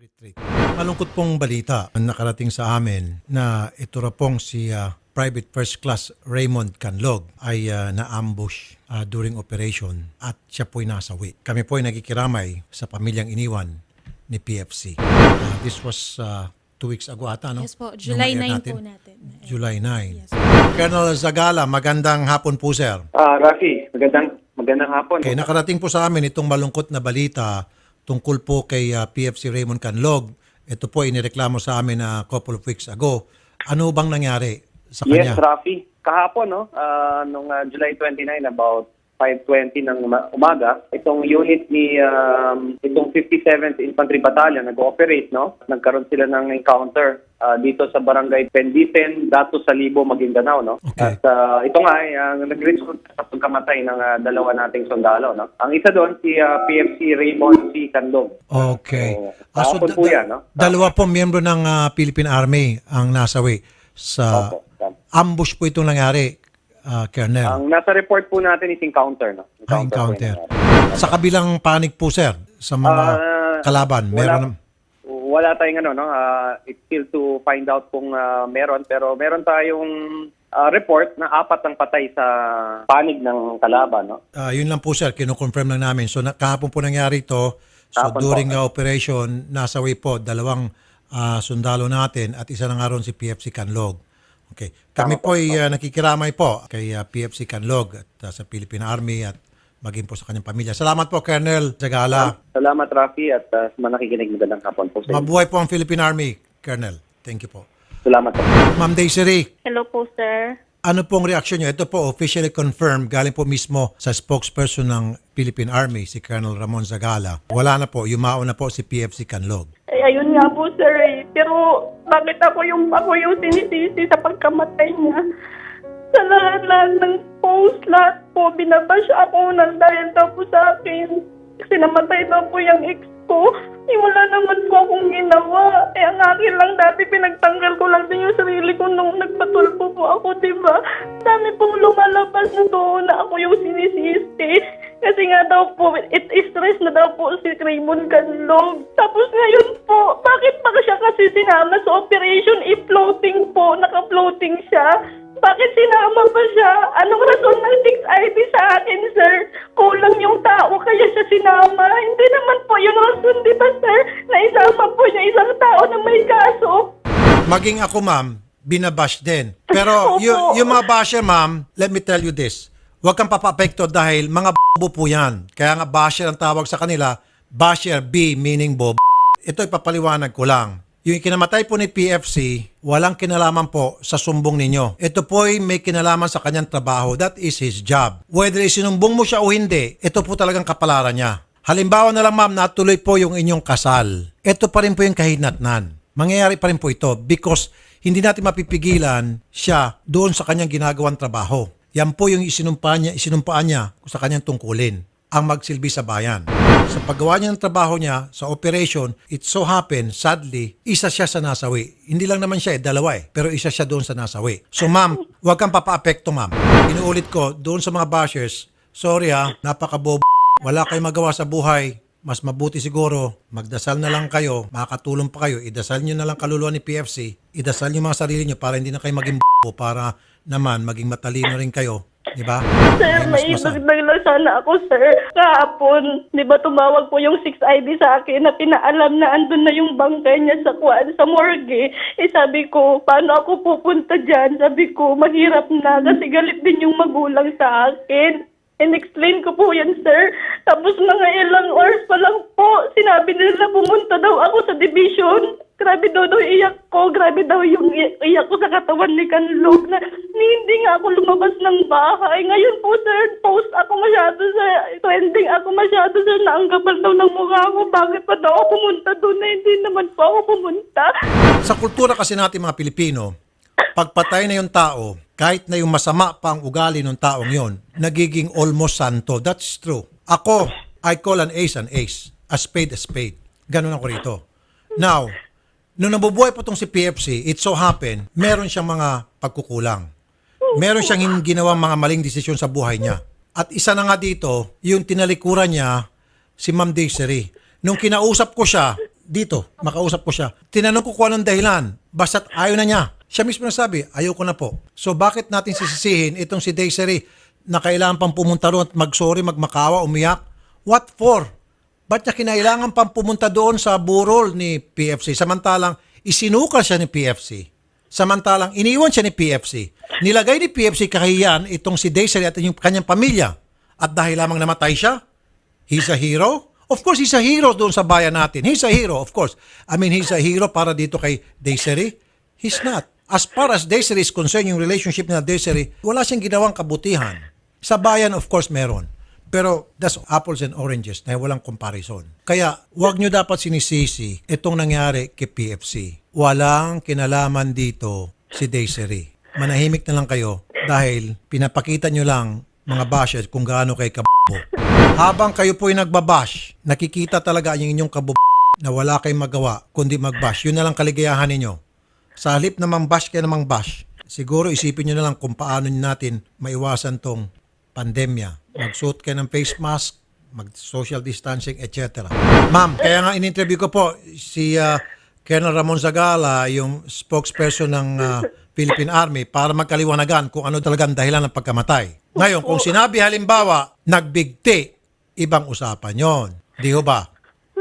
retreat. Malungkot pong balita ang nakarating sa amin na ito ra pong si ah, Private First Class Raymond Canlog ay ah, na-ambush ah, during operation at siya po'y nasawi. Kami po'y nagikiramay sa pamilyang iniwan ni PFC. Ah, this was ah, two weeks ago ata, no? Yes po, July na-air 9 po natin. July 9. Yes. Colonel Zagala, magandang hapon po, sir. Ah, Rafi, magandang magandang hapon. Okay, nakarating po sa amin itong malungkot na balita tungkol po kay ah, PFC Raymond Canlog. Ito po inireklamo sa amin na couple of weeks ago. Ano bang nangyari sa Yes, kanya? Rafi. Kahapon, no, ah, nung ah, July 29, about 5.20 ng uma- umaga, itong unit ni, um, itong 57th Infantry Battalion nag-ooperate, no? Nagkaroon sila ng encounter ah, dito sa barangay Penditen, Dato Salibo, Maguindanao, no? Okay. At ah, ito nga ay ah, nag-result sa pagkamatay ng ah, dalawa nating sundalo, no? Ang isa doon, si ah, PFC Raymond C. Candog. Okay. So, Ah, so da- po yan, no? Dalawa po miyembro ng ah, Philippine Army ang nasawi sa Opo, ambush po itong nangyari, ah, Colonel. Ang nasa report po natin is encounter, no? Ah, po encounter. yung nangyari. Sa kabilang panig po, sir, sa mga Ah, kalaban, meron wala, wala tayong ano, no? Ah, it's still to find out kung ah, meron. Pero meron tayong ah, report na apat ang patay sa panig ng kalaban, no? Ah, yun lang po sir, kino-confirm lang namin. So na, kahapon po nangyari ito. So Kahapon during po. the operation, nasawi po dalawang ah, sundalo natin at isa na nga ron si PFC Canlog. Okay. Kami po ay ah, nakikiramay po kay ah, PFC Canlog at ah, sa Philippine Army at maging po sa kanyang pamilya. Salamat po Colonel Zagala. Salamat, Rafi, at uh, sa mga nakikinig magandang hapon po sa inyo. Mabuhay po ang Philippine Army, Colonel. Thank you po. Salamat po. Ma'am Daisy Hello po, sir. Ano pong reaksyon niyo? Ito po officially confirmed galing po mismo sa spokesperson ng Philippine Army, si Colonel Ramon Zagala. Wala na po, yumao na po si PFC Canlog. Eh, ayun nga po, sir. eh. Pero bakit ako yung, ako yung sinisisi sa pagkamatay niya? Sa lahat-lahat ng post, lahat po, binabash ako ng dahil daw po sa akin. Kasi namatay daw po yung ex ko. Eh, wala naman po akong ginawa. Eh, ang akin lang dati, pinagtanggal ko lang din yung sarili ko nung nagpatulpo po ako, di ba? Dami pong lumalabas na doon na ako yung sinisisi. Kasi nga daw po, it stress na daw po si Raymond Canlog. Tapos ngayon po, bakit pa siya kasi sinama sa operation? I-floating po, naka-floating siya. Bakit sinama pa siya? Anong rason ng 6IP sa akin, sir? Kulang yung tao kaya siya sinama. Hindi naman po yung rason, di ba, sir? Na isama po niya isang tao na may kaso. Maging ako, ma'am, binabash din. Pero Opo. y- yung mga basher, ma'am, let me tell you this. Huwag kang papapekto dahil mga bobo po yan. Kaya nga basher ang tawag sa kanila. Basher, B, meaning bob. Ito ipapaliwanag ko lang. Yung ikinamatay po ni PFC, walang kinalaman po sa sumbong ninyo. Ito po ay may kinalaman sa kanyang trabaho. That is his job. Whether isinumbong mo siya o hindi, ito po talagang kapalaran niya. Halimbawa na lang ma'am, natuloy po yung inyong kasal. Ito pa rin po yung kahinatnan. Mangyayari pa rin po ito because hindi natin mapipigilan siya doon sa kanyang ginagawang trabaho. Yan po yung isinumpa niya, isinumpaan niya sa kanyang tungkulin ang magsilbi sa bayan. Sa paggawa niya ng trabaho niya sa operation, it so happen, sadly, isa siya sa nasawi. Hindi lang naman siya, eh, dalawa eh. Pero isa siya doon sa nasawi. So ma'am, huwag kang papaapekto ma'am. Inuulit ko, doon sa mga bashers, sorry ha, napakabobo. Wala kayong magawa sa buhay. Mas mabuti siguro, magdasal na lang kayo, makakatulong pa kayo, idasal nyo na lang kaluluwa ni PFC, idasal nyo mga sarili nyo para hindi na kayo maging b***o, para naman maging matalino rin kayo. Di ba? Sir, Ay, may idagdag lang sana ako, sir. Kahapon, di ba tumawag po yung 6ID sa akin na pinaalam na andun na yung bangkay niya sa kuwan, sa morgue. Eh sabi ko, paano ako pupunta dyan? Sabi ko, mahirap na kasi galit din yung magulang sa akin. In-explain ko po yan, sir. Tapos mga ilang hours pa lang po, sinabi nila na pumunta daw ako sa division. Grabe daw daw iyak ko. Grabe daw yung iyak ko sa katawan ni Kanlog na hindi nga ako lumabas ng bahay. Ngayon po, sir, post ako masyado sa trending ako masyado, sir, na ang kapal daw ng mukha ko. Bakit pa daw ako pumunta doon na hindi naman po ako pumunta? Sa kultura kasi natin mga Pilipino, pagpatay na yung tao, kahit na yung masama pa ang ugali ng taong yon, nagiging almost santo. That's true. Ako, I call an ace an ace. A spade a spade. Ganun ako rito. Now, nung nabubuhay po itong si PFC, it so happen, meron siyang mga pagkukulang. Meron siyang hindi ginawang mga maling desisyon sa buhay niya. At isa na nga dito, yung tinalikuran niya, si Ma'am Desiree. Nung kinausap ko siya, dito, makausap ko siya. Tinanong ko kung anong dahilan. Basta't ayaw na niya. Siya mismo nasabi, ayaw ko na po. So bakit natin sisisihin itong si Desiree na kailangan pang pumunta roon at mag-sorry, magmakawa, umiyak? What for? Ba't niya kinailangan pang pumunta doon sa burol ni PFC? Samantalang isinukal siya ni PFC. Samantalang iniwan siya ni PFC. Nilagay ni PFC kahiyan itong si Desiree at yung kanyang pamilya. At dahil lamang namatay siya, he's a hero? Of course, he's a hero doon sa bayan natin. He's a hero, of course. I mean, he's a hero para dito kay Desiree. He's not. As far as Desiree is concerned, yung relationship nila Desiree, wala siyang ginawang kabutihan. Sa bayan, of course, meron. Pero that's apples and oranges na walang comparison. Kaya wag nyo dapat sinisisi itong nangyari kay PFC. Walang kinalaman dito si Desiree. Manahimik na lang kayo dahil pinapakita nyo lang mga bashers kung gaano kay kabo. Habang kayo po'y nagbabash, nakikita talaga yung inyong kabo na wala kayong magawa kundi magbash. Yun na lang kaligayahan ninyo. Sa halip na mang-bash kayo na mang-bash, siguro isipin nyo na lang kung paano natin maiwasan tong pandemya. Magsuot kayo ng face mask, mag-social distancing, etc. Ma'am, kaya nga in-interview ko po si ah, Colonel Ramon Zagala, yung spokesperson ng ah, Philippine Army para magkaliwanagan kung ano talaga ang dahilan ng pagkamatay. Ngayon, kung sinabi halimbawa, nagbigti, ibang usapan yon. Di ho ba?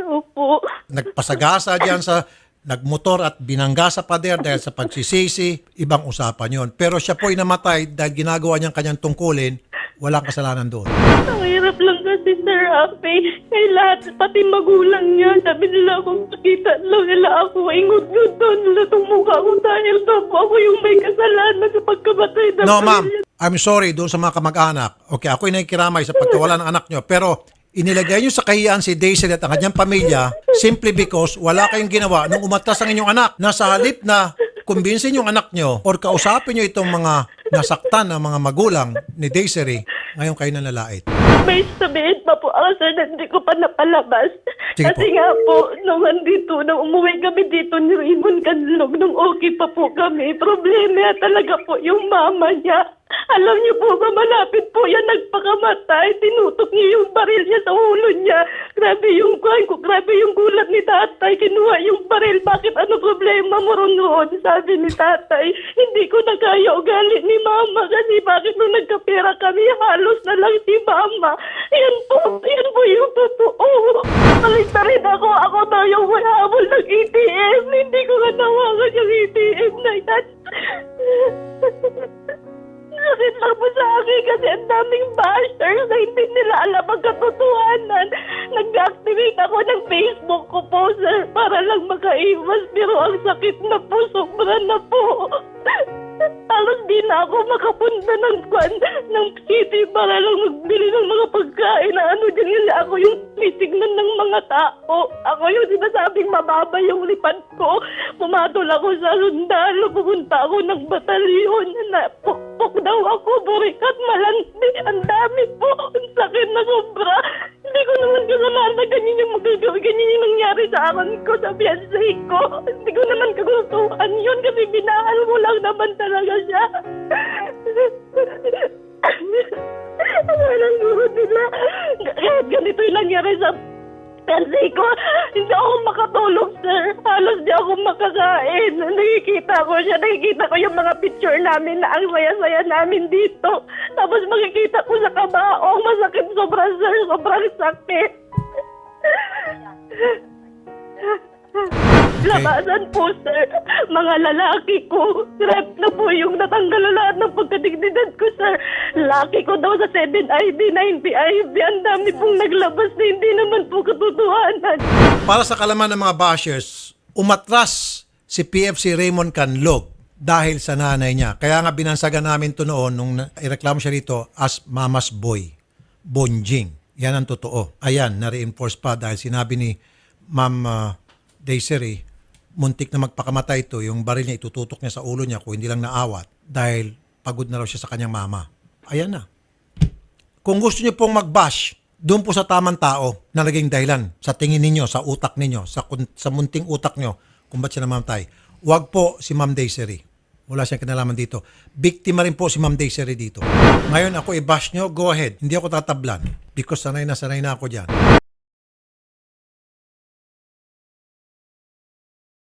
Opo. nagpasagasa diyan sa nagmotor at binangga sa pader dahil sa pagsisisi, ibang usapan yon. Pero siya po ay namatay dahil ginagawa niyang kanyang tungkulin, walang kasalanan doon. Ang hirap lang kasi, Sir Rafi. Kay lahat, pati magulang niya, sabi nila kung nakita lang nila ako, ingot-ngot daw nila itong mukha ko dahil daw po ako yung may kasalanan sa pagkamatay ng No, ma'am. pamilya. I'm sorry doon sa mga kamag-anak. Okay, ako'y nakikiramay sa pagkawala ng anak nyo. Pero inilagay nyo sa kahiyan si Daisy at ang kanyang pamilya simply because wala kayong ginawa nung umatras ang inyong anak. Nasa halip na kumbinsin yung anak nyo or kausapin nyo itong mga nasaktan ng mga magulang ni Daisy, ngayon kayo nalalait. May sabihin pa po ako, sir, na hindi ko pa napalabas. Sige Kasi po. nga po, nung andito, nung umuwi kami dito ni Raymond Canlog, nung okay pa po kami, problema talaga po yung mama niya. Alam niyo po ba, malapit po yan nagpakamatay. Tinutok niya yung baril niya sa ulo niya. Grabe yung kwan ko, grabe yung gulat ni tatay. Kinuha yung baril. Bakit ano problema mo ron noon? Sabi ni tatay, hindi ko na kaya ugali ni mama kasi bakit nung nagkapera kami, halos na lang si mama. Yan po, yan po yung totoo. Balik na rin ako. Ako daw yung mahabol ng ATM. Hindi ko nga tawagan yung ATM na yan. Sakit lang po sa akin kasi ang daming bashers na hindi nila alam ang katotohanan. Nag-activate ako ng Facebook ko po, sir, para lang makaiwas. Pero ang sakit na po, sobra na po. Halos di na ako makapunta ng kwan, ng city para lang magbili ng mga pagkain na ano dyan kasi ako yung titignan ng mga tao. Ako yung sinasabing mababa yung lipad ko. Pumatol ako sa sundalo, pupunta ako ng batalyon na pukpok daw ako, burikat, malandi. Ang dami po, ang sakit na sobra. Hindi ko naman kasalanan na ganyan yung magagawin. Ganyan yung nangyari sa akin ko, sa fiancé ko. Hindi ko naman kagustuhan yun kasi binahal mo lang naman talaga siya. Ano lang guro nila. Kahit ganito yung nangyari sa fiancé ko, hindi ako makatulog, sir. Halos di ako makakain. Nakikita ko siya, nakikita ko yung mga picture namin na ang saya-saya namin dito. Tapos makikita ko sa kabaong, masakit sobra, sir. Sobrang sakit. Labasan po, sir. Mga lalaki ko. Rep na po yung natanggal na lahat ng pagkadignidad ko, sir. Laki ko daw sa 7IB, 90IB. Ang dami pong naglabas na hindi naman po katotohanan. Para sa kalaman ng mga bashers, umatras si PFC Raymond Canlog dahil sa nanay niya. Kaya nga binansagan namin to noon nung ireklamo siya rito as Mama's Boy, Bonjing. Yan ang totoo. Ayan, na-reinforce pa dahil sinabi ni Ma'am uh, Desiree, muntik na magpakamatay ito, yung baril niya itututok niya sa ulo niya kung hindi lang naawat dahil pagod na raw siya sa kanyang mama. Ayan na. Kung gusto niyo pong mag-bash, doon po sa tamang tao na naging dahilan sa tingin ninyo, sa utak ninyo, sa, sa munting utak nyo kung ba't siya namamatay. Huwag po si Ma'am Desiree. Wala siyang kinalaman dito. Biktima rin po si Ma'am Desiree dito. Ngayon ako i-bash nyo, go ahead. Hindi ako tatablan because sanay na sanay na ako dyan.